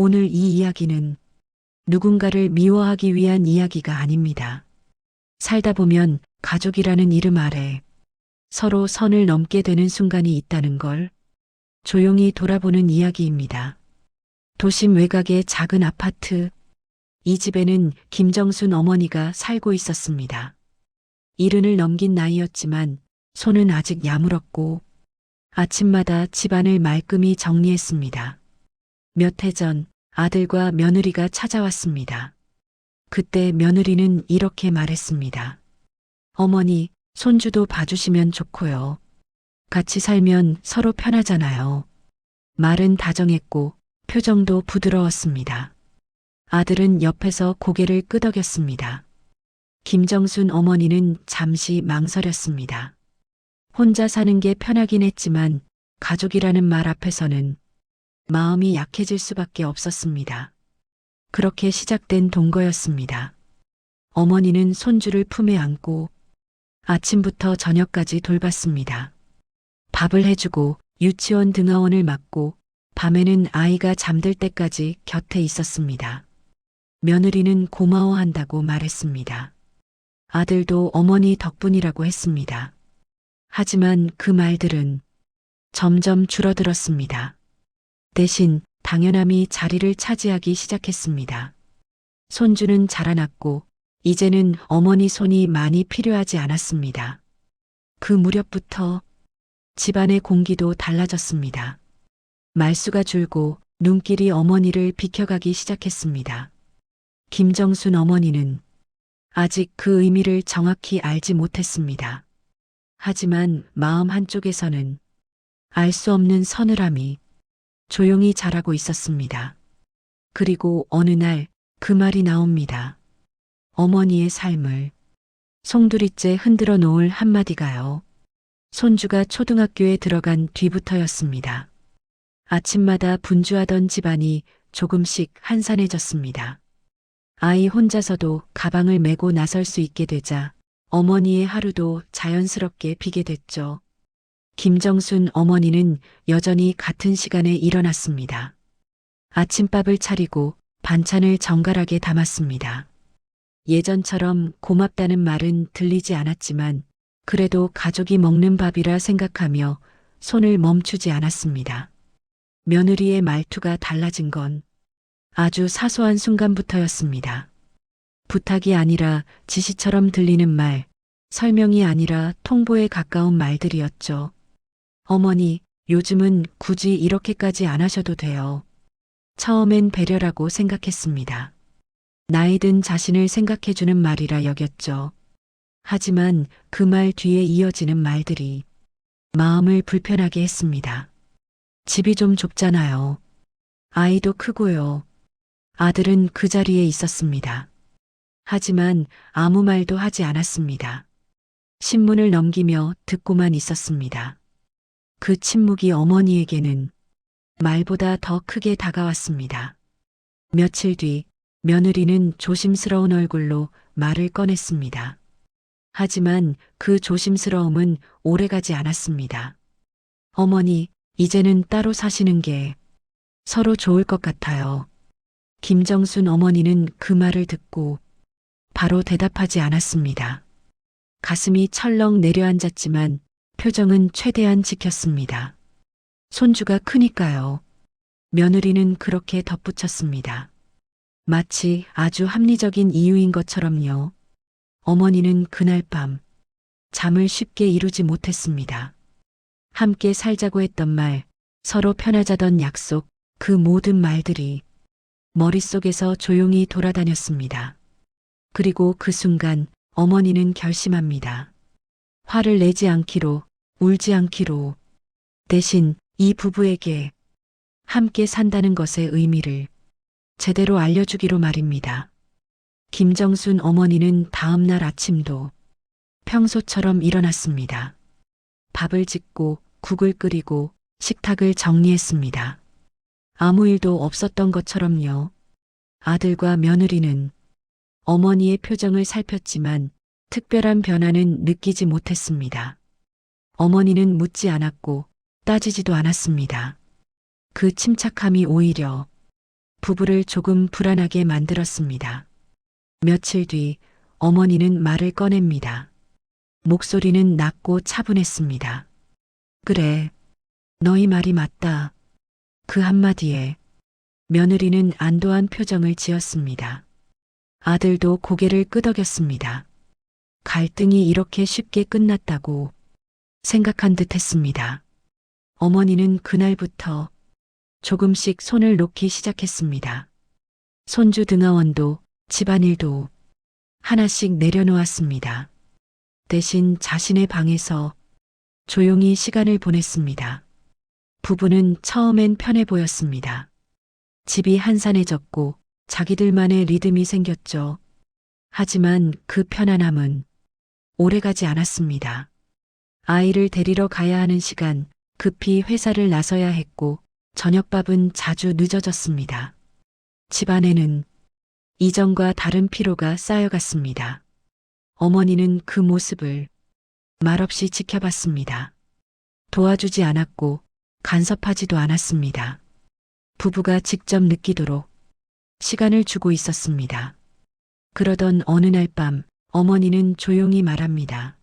오늘 이 이야기는 누군가를 미워하기 위한 이야기가 아닙니다. 살다 보면 가족이라는 이름 아래 서로 선을 넘게 되는 순간이 있다는 걸 조용히 돌아보는 이야기입니다. 도심 외곽의 작은 아파트. 이 집에는 김정순 어머니가 살고 있었습니다. 이른을 넘긴 나이였지만 손은 아직 야물었고 아침마다 집안을 말끔히 정리했습니다. 몇 해 전 아들과 며느리가 찾아왔습니다. 그때 며느리는 이렇게 말했습니다. 어머니, 손주도 봐주시면 좋고요. 같이 살면 서로 편하잖아요. 말은 다정했고 표정도 부드러웠습니다. 아들은 옆에서 고개를 끄덕였습니다. 김정순 어머니는 잠시 망설였습니다. 혼자 사는 게 편하긴 했지만 가족이라는 말 앞에서는 마음이 약해질 수밖에 없었습니다. 그렇게 시작된 동거였습니다. 어머니는 손주를 품에 안고 아침부터 저녁까지 돌봤습니다. 밥을 해주고 유치원 등하원을 맡고 밤에는 아이가 잠들 때까지 곁에 있었습니다. 며느리는 고마워한다고 말했습니다. 아들도 어머니 덕분이라고 했습니다. 하지만 그 말들은 점점 줄어들었습니다. 대신 당연함이 자리를 차지하기 시작했습니다. 손주는 자라났고 이제는 어머니 손이 많이 필요하지 않았습니다. 그 무렵부터 집안의 공기도 달라졌습니다. 말수가 줄고 눈길이 어머니를 비켜가기 시작했습니다. 김정순 어머니는 아직 그 의미를 정확히 알지 못했습니다. 하지만 마음 한쪽에서는 알 수 없는 서늘함이 조용히 자라고 있었습니다. 그리고 어느 날 그 말이 나옵니다. 어머니의 삶을 송두리째 흔들어 놓을 한마디가요. 손주가 초등학교에 들어간 뒤부터였습니다. 아침마다 분주하던 집안이 조금씩 한산해졌습니다. 아이 혼자서도 가방을 메고 나설 수 있게 되자 어머니의 하루도 자연스럽게 비게 됐죠. 김정순 어머니는 여전히 같은 시간에 일어났습니다. 아침밥을 차리고 반찬을 정갈하게 담았습니다. 예전처럼 고맙다는 말은 들리지 않았지만 그래도 가족이 먹는 밥이라 생각하며 손을 멈추지 않았습니다. 며느리의 말투가 달라진 건 아주 사소한 순간부터였습니다. 부탁이 아니라 지시처럼 들리는 말, 설명이 아니라 통보에 가까운 말들이었죠. 어머니, 요즘은 굳이 이렇게까지 안 하셔도 돼요. 처음엔 배려라고 생각했습니다. 나이 든 자신을 생각해주는 말이라 여겼죠. 하지만 그 말 뒤에 이어지는 말들이 마음을 불편하게 했습니다. 집이 좀 좁잖아요. 아이도 크고요. 아들은 그 자리에 있었습니다. 하지만 아무 말도 하지 않았습니다. 신문을 넘기며 듣고만 있었습니다. 그 침묵이 어머니에게는 말보다 더 크게 다가왔습니다. 며칠 뒤 며느리는 조심스러운 얼굴로 말을 꺼냈습니다. 하지만 그 조심스러움은 오래가지 않았습니다. 어머니, 이제는 따로 사시는 게 서로 좋을 것 같아요. 김정순 어머니는 그 말을 듣고 바로 대답하지 않았습니다. 가슴이 철렁 내려앉았지만 표정은 최대한 지켰습니다. 손주가 크니까요. 며느리는 그렇게 덧붙였습니다. 마치 아주 합리적인 이유인 것처럼요. 어머니는 그날 밤 잠을 쉽게 이루지 못했습니다. 함께 살자고 했던 말, 서로 편하자던 약속, 그 모든 말들이 머릿속에서 조용히 돌아다녔습니다. 그리고 그 순간 어머니는 결심합니다. 화를 내지 않기로, 울지 않기로, 대신 이 부부에게 함께 산다는 것의 의미를 제대로 알려주기로 말입니다. 김정순 어머니는 다음 날 아침도 평소처럼 일어났습니다. 밥을 짓고 국을 끓이고 식탁을 정리했습니다. 아무 일도 없었던 것처럼요. 아들과 며느리는 어머니의 표정을 살폈지만 특별한 변화는 느끼지 못했습니다. 어머니는 묻지 않았고 따지지도 않았습니다. 그 침착함이 오히려 부부를 조금 불안하게 만들었습니다. 며칠 뒤 어머니는 말을 꺼냅니다. 목소리는 낮고 차분했습니다. 그래, 너희 말이 맞다. 그 한마디에 며느리는 안도한 표정을 지었습니다. 아들도 고개를 끄덕였습니다. 갈등이 이렇게 쉽게 끝났다고 생각한 듯 했습니다. 어머니는 그날부터 조금씩 손을 놓기 시작했습니다. 손주 등하원도 집안일도 하나씩 내려놓았습니다. 대신 자신의 방에서 조용히 시간을 보냈습니다. 부부는 처음엔 편해 보였습니다. 집이 한산해졌고 자기들만의 리듬이 생겼죠. 하지만 그 편안함은 오래가지 않았습니다. 아이를 데리러 가야 하는 시간, 급히 회사를 나서야 했고, 저녁밥은 자주 늦어졌습니다. 집안에는 이전과 다른 피로가 쌓여갔습니다. 어머니는 그 모습을 말없이 지켜봤습니다. 도와주지 않았고 간섭하지도 않았습니다. 부부가 직접 느끼도록 시간을 주고 있었습니다. 그러던 어느 날 밤 어머니는 조용히 말합니다.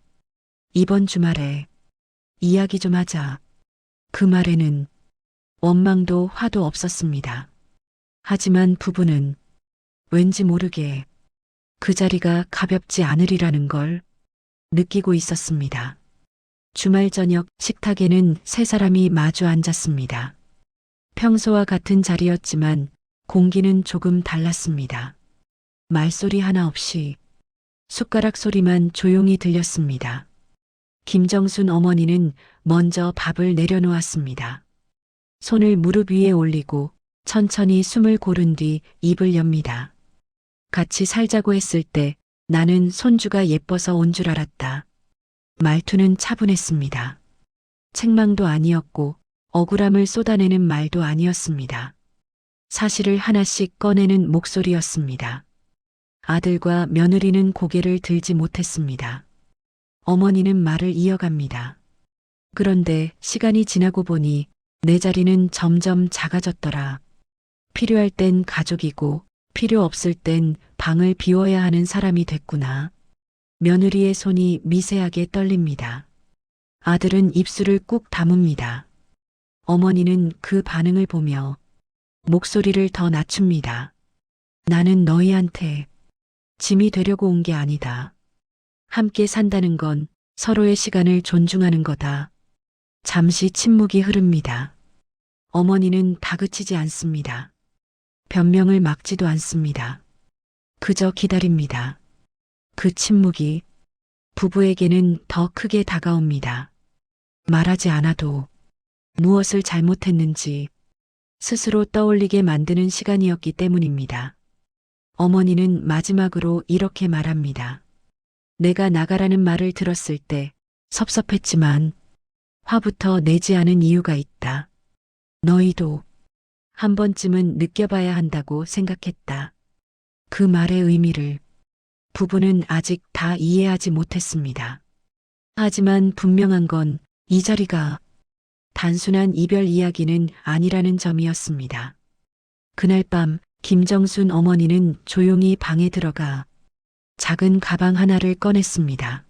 이번 주말에 이야기 좀 하자. 그 말에는 원망도 화도 없었습니다. 하지만 부부는 왠지 모르게 그 자리가 가볍지 않으리라는 걸 느끼고 있었습니다. 주말 저녁 식탁에는 세 사람이 마주 앉았습니다. 평소와 같은 자리였지만 공기는 조금 달랐습니다. 말소리 하나 없이 숟가락 소리만 조용히 들렸습니다. 김정순 어머니는 먼저 밥을 내려놓았습니다. 손을 무릎 위에 올리고 천천히 숨을 고른 뒤 입을 엽니다. 같이 살자고 했을 때 나는 손주가 예뻐서 온 줄 알았다. 말투는 차분했습니다. 책망도 아니었고 억울함을 쏟아내는 말도 아니었습니다. 사실을 하나씩 꺼내는 목소리였습니다. 아들과 며느리는 고개를 들지 못했습니다. 어머니는 말을 이어갑니다. 그런데 시간이 지나고 보니 내 자리는 점점 작아졌더라. 필요할 땐 가족이고 필요 없을 땐 방을 비워야 하는 사람이 됐구나. 며느리의 손이 미세하게 떨립니다. 아들은 입술을 꾹 다뭅니다. 어머니는 그 반응을 보며 목소리를 더 낮춥니다. 나는 너희한테 짐이 되려고 온 게 아니다. 함께 산다는 건 서로의 시간을 존중하는 거다. 잠시 침묵이 흐릅니다. 어머니는 다그치지 않습니다. 변명을 막지도 않습니다. 그저 기다립니다. 그 침묵이 부부에게는 더 크게 다가옵니다. 말하지 않아도 무엇을 잘못했는지 스스로 떠올리게 만드는 시간이었기 때문입니다. 어머니는 마지막으로 이렇게 말합니다. 내가 나가라는 말을 들었을 때 섭섭했지만 화부터 내지 않은 이유가 있다. 너희도 한 번쯤은 느껴봐야 한다고 생각했다. 그 말의 의미를 부부는 아직 다 이해하지 못했습니다. 하지만 분명한 건 이 자리가 단순한 이별 이야기는 아니라는 점이었습니다. 그날 밤 김정순 어머니는 조용히 방에 들어가 작은 가방 하나를 꺼냈습니다.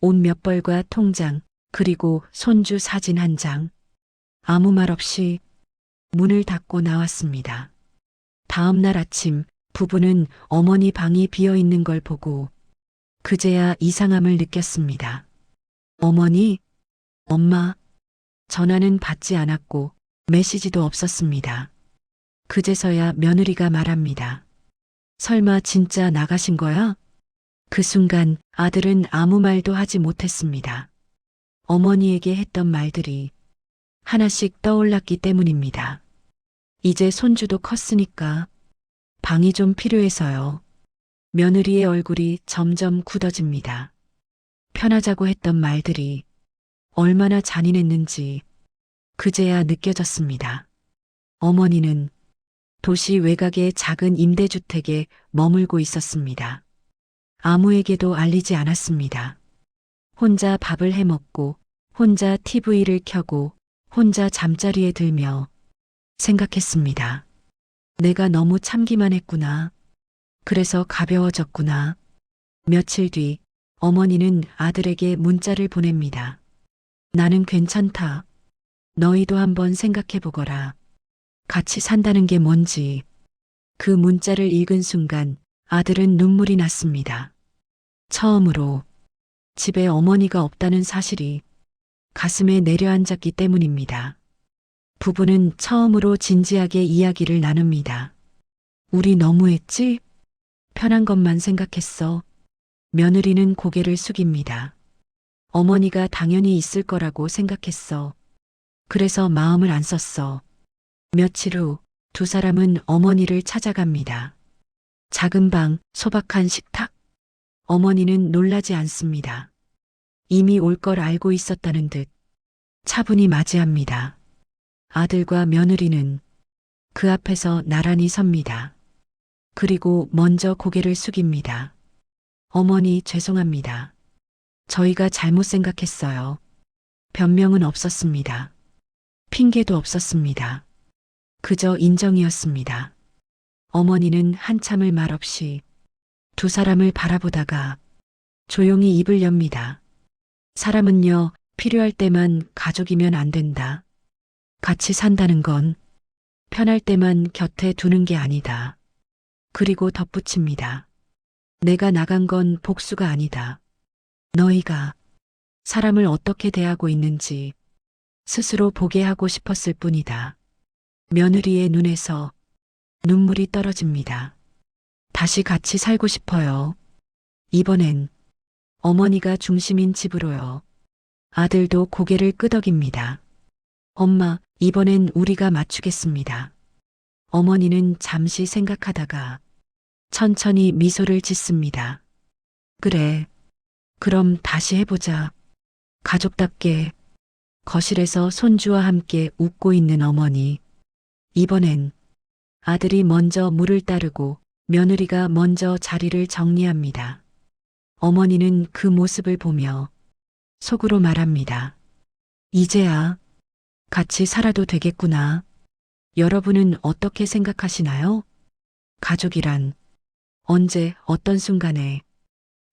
옷 몇 벌과 통장, 그리고 손주 사진 한 장. 아무 말 없이 문을 닫고 나왔습니다. 다음 날 아침 부부는 어머니 방이 비어 있는 걸 보고 그제야 이상함을 느꼈습니다. 어머니, 엄마, 전화는 받지 않았고 메시지도 없었습니다. 그제서야 며느리가 말합니다. 설마 진짜 나가신 거야? 그 순간 아들은 아무 말도 하지 못했습니다. 어머니에게 했던 말들이 하나씩 떠올랐기 때문입니다. 이제 손주도 컸으니까 방이 좀 필요해서요. 며느리의 얼굴이 점점 굳어집니다. 편하자고 했던 말들이 얼마나 잔인했는지 그제야 느껴졌습니다. 어머니는 도시 외곽의 작은 임대주택에 머물고 있었습니다. 아무에게도 알리지 않았습니다. 혼자 밥을 해 먹고, 혼자 TV를 켜고, 혼자 잠자리에 들며 생각했습니다. 내가 너무 참기만 했구나. 그래서 가벼워졌구나. 며칠 뒤 어머니는 아들에게 문자를 보냅니다. 나는 괜찮다. 너희도 한번 생각해 보거라. 같이 산다는 게 뭔지. 그 문자를 읽은 순간 아들은 눈물이 났습니다. 처음으로 집에 어머니가 없다는 사실이 가슴에 내려앉았기 때문입니다. 부부는 처음으로 진지하게 이야기를 나눕니다. 우리 너무했지? 편한 것만 생각했어. 며느리는 고개를 숙입니다. 어머니가 당연히 있을 거라고 생각했어. 그래서 마음을 안 썼어. 며칠 후 두 사람은 어머니를 찾아갑니다. 작은 방, 소박한 식탁. 어머니는 놀라지 않습니다. 이미 올 걸 알고 있었다는 듯 차분히 맞이합니다. 아들과 며느리는 그 앞에서 나란히 섭니다. 그리고 먼저 고개를 숙입니다. 어머니 죄송합니다. 저희가 잘못 생각했어요. 변명은 없었습니다. 핑계도 없었습니다. 그저 인정이었습니다. 어머니는 한참을 말없이 두 사람을 바라보다가 조용히 입을 엽니다. 사람은요, 필요할 때만 가족이면 안 된다. 같이 산다는 건 편할 때만 곁에 두는 게 아니다. 그리고 덧붙입니다. 내가 나간 건 복수가 아니다. 너희가 사람을 어떻게 대하고 있는지 스스로 보게 하고 싶었을 뿐이다. 며느리의 눈에서 눈물이 떨어집니다. 다시 같이 살고 싶어요. 이번엔 어머니가 중심인 집으로요. 아들도 고개를 끄덕입니다. 엄마, 이번엔 우리가 맞추겠습니다. 어머니는 잠시 생각하다가 천천히 미소를 짓습니다. 그래. 그럼 다시 해보자. 가족답게 거실에서 손주와 함께 웃고 있는 어머니. 이번엔 아들이 먼저 물을 따르고 며느리가 먼저 자리를 정리합니다. 어머니는 그 모습을 보며 속으로 말합니다. 이제야 같이 살아도 되겠구나. 여러분은 어떻게 생각하시나요? 가족이란 언제 어떤 순간에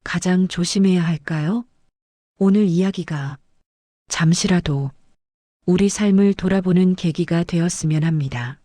가장 조심해야 할까요? 오늘 이야기가 잠시라도 우리 삶을 돌아보는 계기가 되었으면 합니다.